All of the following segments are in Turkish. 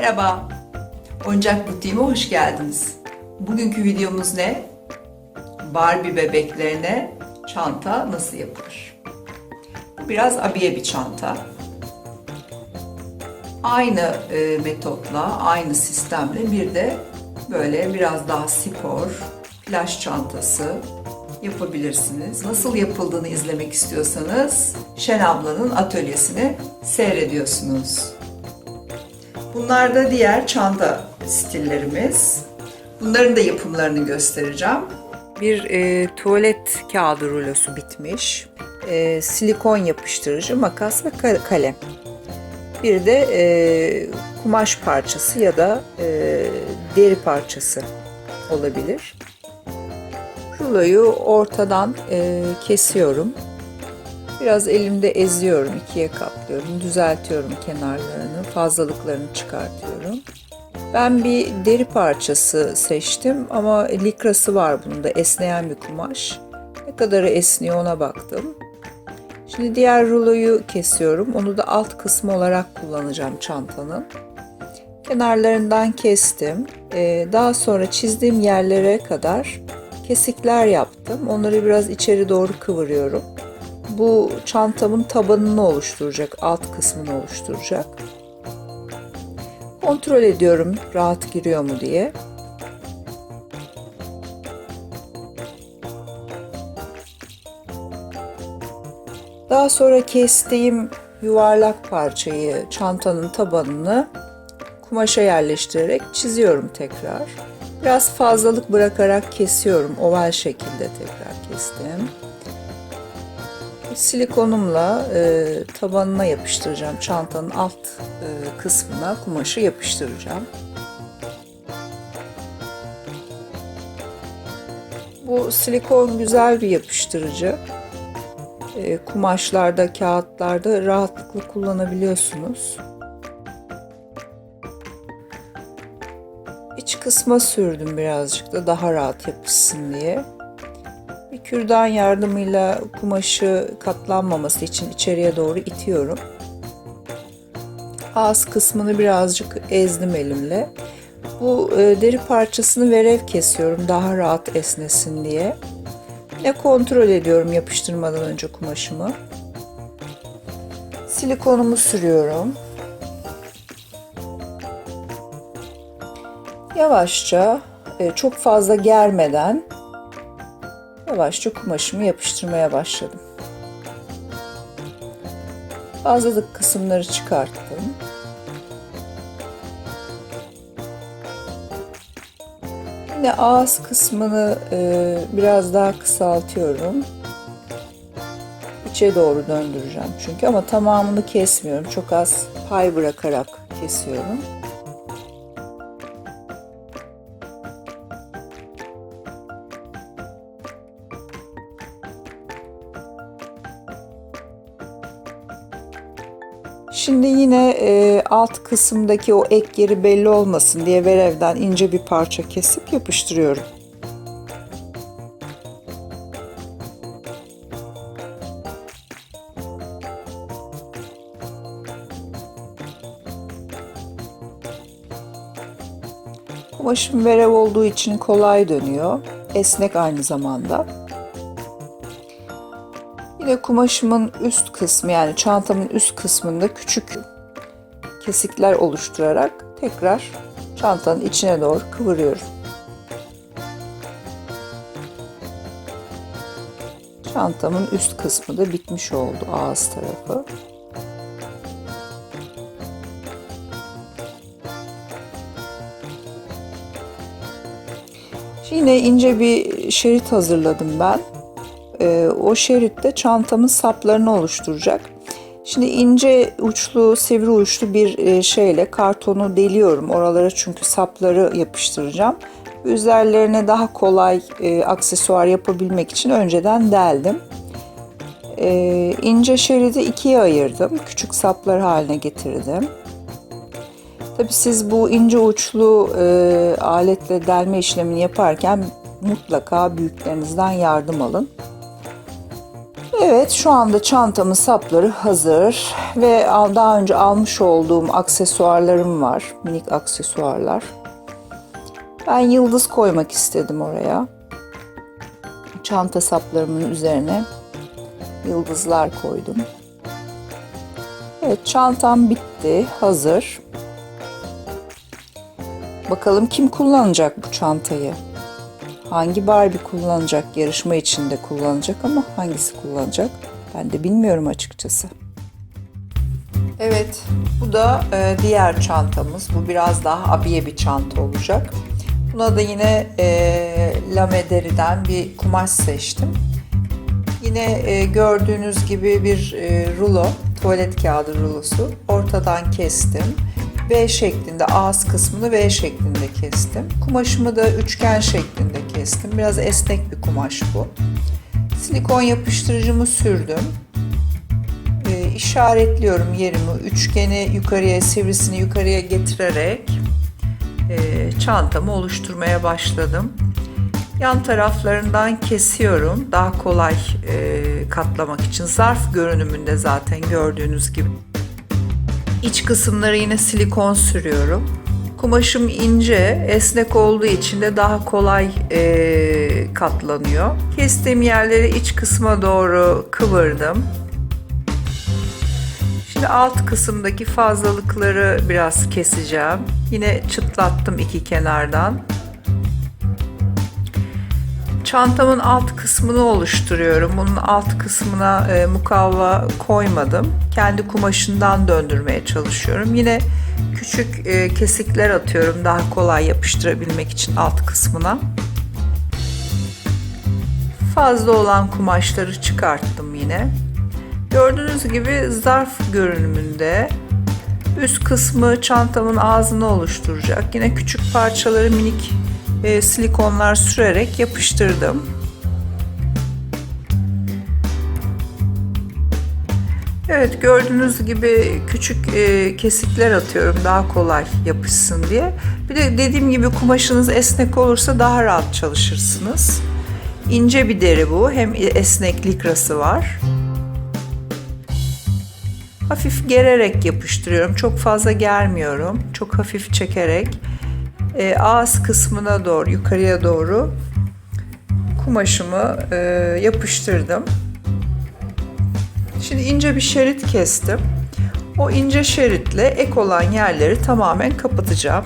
Merhaba, Oyuncak Butiğime hoş geldiniz. Bugünkü videomuz ne? Barbie bebeklerine çanta nasıl yapılır? Bu biraz abiye bir çanta. Aynı e, metotla, aynı sistemle bir de böyle biraz daha spor, plaj çantası yapabilirsiniz. Nasıl yapıldığını izlemek istiyorsanız Şen ablanın atölyesini seyrediyorsunuz. Bunlar da diğer çanta stillerimiz. Bunların da yapımlarını göstereceğim. Bir e, tuvalet kağıdı rulosu bitmiş. E, silikon yapıştırıcı, makas ve ka- kalem. Bir de e, kumaş parçası ya da e, deri parçası olabilir. Ruloyu ortadan e, kesiyorum. Biraz elimde eziyorum, ikiye katlıyorum, düzeltiyorum kenarlarını, fazlalıklarını çıkartıyorum. Ben bir deri parçası seçtim ama likrası var bunda, esneyen bir kumaş. Ne kadarı esniyor ona baktım. Şimdi diğer ruloyu kesiyorum. Onu da alt kısmı olarak kullanacağım çantanın. Kenarlarından kestim. Ee, daha sonra çizdiğim yerlere kadar kesikler yaptım. Onları biraz içeri doğru kıvırıyorum bu çantamın tabanını oluşturacak, alt kısmını oluşturacak. Kontrol ediyorum rahat giriyor mu diye. Daha sonra kestiğim yuvarlak parçayı, çantanın tabanını kumaşa yerleştirerek çiziyorum tekrar. Biraz fazlalık bırakarak kesiyorum. Oval şekilde tekrar kestim silikonumla e, tabanına yapıştıracağım. Çantanın alt e, kısmına kumaşı yapıştıracağım. Bu silikon güzel bir yapıştırıcı. E, kumaşlarda, kağıtlarda rahatlıkla kullanabiliyorsunuz. İç kısma sürdüm birazcık da daha rahat yapışsın diye. Kürdan yardımıyla kumaşı katlanmaması için içeriye doğru itiyorum. Ağız kısmını birazcık ezdim elimle. Bu e, deri parçasını verev kesiyorum daha rahat esnesin diye. Ne kontrol ediyorum yapıştırmadan önce kumaşımı. Silikonumu sürüyorum. Yavaşça e, çok fazla germeden yavaşça kumaşımı yapıştırmaya başladım. Fazlalık kısımları çıkarttım. Yine ağız kısmını e, biraz daha kısaltıyorum. İçe doğru döndüreceğim çünkü ama tamamını kesmiyorum. Çok az pay bırakarak kesiyorum. Şimdi yine e, alt kısımdaki o ek yeri belli olmasın diye verevden ince bir parça kesip yapıştırıyorum. Kumaşım verev olduğu için kolay dönüyor. Esnek aynı zamanda. Yine kumaşımın üst kısmı yani çantamın üst kısmında küçük kesikler oluşturarak tekrar çantanın içine doğru kıvırıyorum. Çantamın üst kısmı da bitmiş oldu ağız tarafı. Yine ince bir şerit hazırladım ben o şeritte çantamın saplarını oluşturacak. Şimdi ince uçlu, sivri uçlu bir e, şeyle kartonu deliyorum. Oralara çünkü sapları yapıştıracağım. Üzerlerine daha kolay e, aksesuar yapabilmek için önceden deldim. E, ince şeridi ikiye ayırdım. Küçük saplar haline getirdim. Tabi siz bu ince uçlu e, aletle delme işlemini yaparken mutlaka büyüklerinizden yardım alın. Evet şu anda çantamın sapları hazır ve daha önce almış olduğum aksesuarlarım var. Minik aksesuarlar. Ben yıldız koymak istedim oraya. Çanta saplarımın üzerine yıldızlar koydum. Evet çantam bitti, hazır. Bakalım kim kullanacak bu çantayı? Hangi Barbie kullanacak? Yarışma içinde kullanacak ama hangisi kullanacak? Ben de bilmiyorum açıkçası. Evet, bu da e, diğer çantamız. Bu biraz daha abiye bir çanta olacak. Buna da yine e, lame deriden bir kumaş seçtim. Yine e, gördüğünüz gibi bir e, rulo, tuvalet kağıdı rulosu. Ortadan kestim. V şeklinde, ağız kısmını V şeklinde kestim. Kumaşımı da üçgen şeklinde kestim. Biraz esnek bir kumaş bu. Silikon yapıştırıcımı sürdüm. E, işaretliyorum yerimi. Üçgeni yukarıya, sivrisini yukarıya getirerek e, çantamı oluşturmaya başladım. Yan taraflarından kesiyorum daha kolay e, katlamak için. Zarf görünümünde zaten gördüğünüz gibi. İç kısımları yine silikon sürüyorum. Kumaşım ince, esnek olduğu için de daha kolay e, katlanıyor. Kestiğim yerleri iç kısma doğru kıvırdım. Şimdi alt kısımdaki fazlalıkları biraz keseceğim. Yine çıtlattım iki kenardan. Çantamın alt kısmını oluşturuyorum. Bunun alt kısmına e, mukavva koymadım. Kendi kumaşından döndürmeye çalışıyorum. Yine küçük e, kesikler atıyorum daha kolay yapıştırabilmek için alt kısmına. Fazla olan kumaşları çıkarttım yine. Gördüğünüz gibi zarf görünümünde üst kısmı çantamın ağzını oluşturacak. Yine küçük parçaları minik e, silikonlar sürerek yapıştırdım. Evet gördüğünüz gibi küçük e, kesikler atıyorum daha kolay yapışsın diye. Bir de dediğim gibi kumaşınız esnek olursa daha rahat çalışırsınız. İnce bir deri bu. Hem esnek likrası var. Hafif gererek yapıştırıyorum. Çok fazla germiyorum. Çok hafif çekerek e, ağız kısmına doğru yukarıya doğru kumaşımı e, yapıştırdım. Şimdi ince bir şerit kestim. O ince şeritle ek olan yerleri tamamen kapatacağım.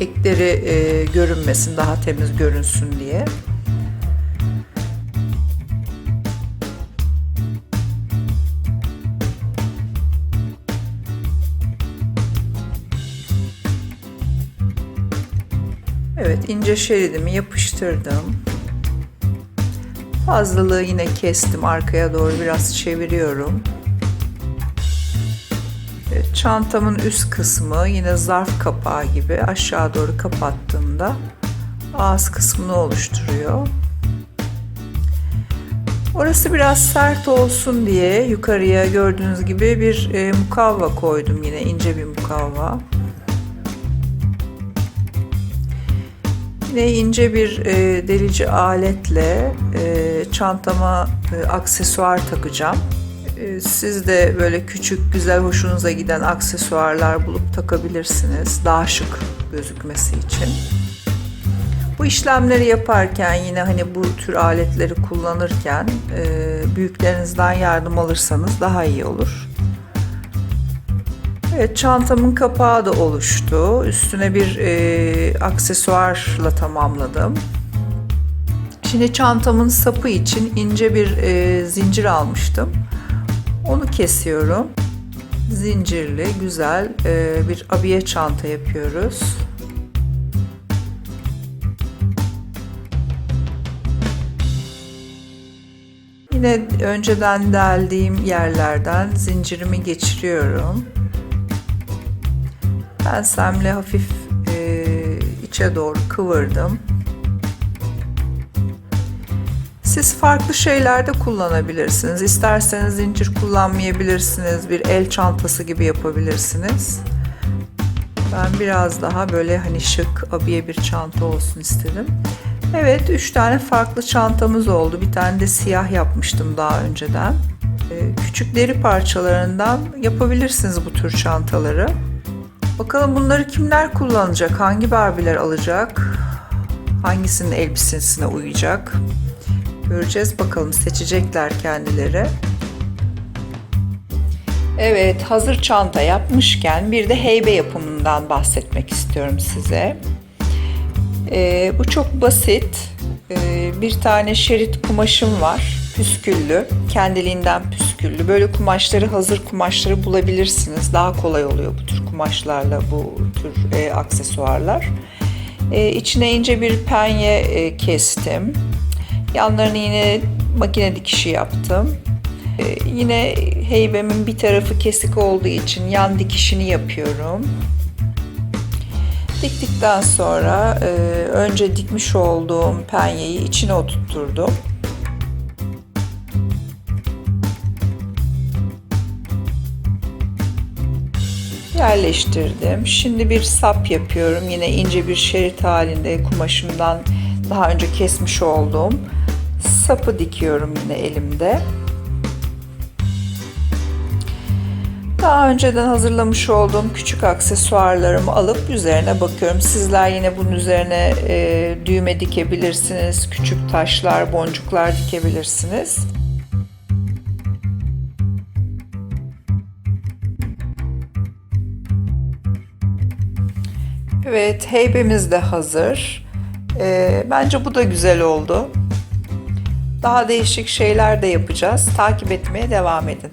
Ekleri e, görünmesin, daha temiz görünsün diye. Evet ince şeridimi yapıştırdım. Fazlalığı yine kestim. Arkaya doğru biraz çeviriyorum. Evet, çantamın üst kısmı yine zarf kapağı gibi aşağı doğru kapattığımda ağız kısmını oluşturuyor. Orası biraz sert olsun diye yukarıya gördüğünüz gibi bir e, mukavva koydum yine ince bir mukavva. Yine ince bir e, delici aletle e, çantama e, aksesuar takacağım. E, siz de böyle küçük, güzel, hoşunuza giden aksesuarlar bulup takabilirsiniz. Daha şık gözükmesi için. Bu işlemleri yaparken yine hani bu tür aletleri kullanırken e, büyüklerinizden yardım alırsanız daha iyi olur. Evet çantamın kapağı da oluştu. Üstüne bir e, aksesuarla tamamladım. Şimdi çantamın sapı için ince bir e, zincir almıştım. Onu kesiyorum. Zincirli güzel e, bir abiye çanta yapıyoruz. Yine önceden deldiğim yerlerden zincirimi geçiriyorum. Pensemle hafif e, içe doğru kıvırdım. Siz farklı şeylerde kullanabilirsiniz. İsterseniz zincir kullanmayabilirsiniz. Bir el çantası gibi yapabilirsiniz. Ben biraz daha böyle hani şık abiye bir çanta olsun istedim. Evet, üç tane farklı çantamız oldu. Bir tane de siyah yapmıştım daha önceden. Ee, Küçük deri parçalarından yapabilirsiniz bu tür çantaları. Bakalım bunları kimler kullanacak? Hangi Barbie'ler alacak? Hangisinin elbisesine uyacak? Göreceğiz bakalım seçecekler kendileri. Evet, hazır çanta yapmışken bir de heybe yapımından bahsetmek istiyorum size. Ee, bu çok basit. Ee, bir tane şerit kumaşım var. Püsküllü. Kendiliğinden püsküllü. Böyle kumaşları, hazır kumaşları bulabilirsiniz. Daha kolay oluyor bu tür kumaşlarla bu tür e, aksesuarlar. E, içine ince bir penye e, kestim. Yanlarını yine makine dikişi yaptım. E, yine heybemin bir tarafı kesik olduğu için yan dikişini yapıyorum. Diktikten sonra e, önce dikmiş olduğum penyeyi içine oturtturdum. Yerleştirdim. Şimdi bir sap yapıyorum. Yine ince bir şerit halinde kumaşımdan daha önce kesmiş olduğum sapı dikiyorum yine elimde. Daha önceden hazırlamış olduğum küçük aksesuarlarımı alıp üzerine bakıyorum. Sizler yine bunun üzerine e, düğme dikebilirsiniz, küçük taşlar, boncuklar dikebilirsiniz. Evet, heybemiz de hazır. E, bence bu da güzel oldu. Daha değişik şeyler de yapacağız. Takip etmeye devam edin.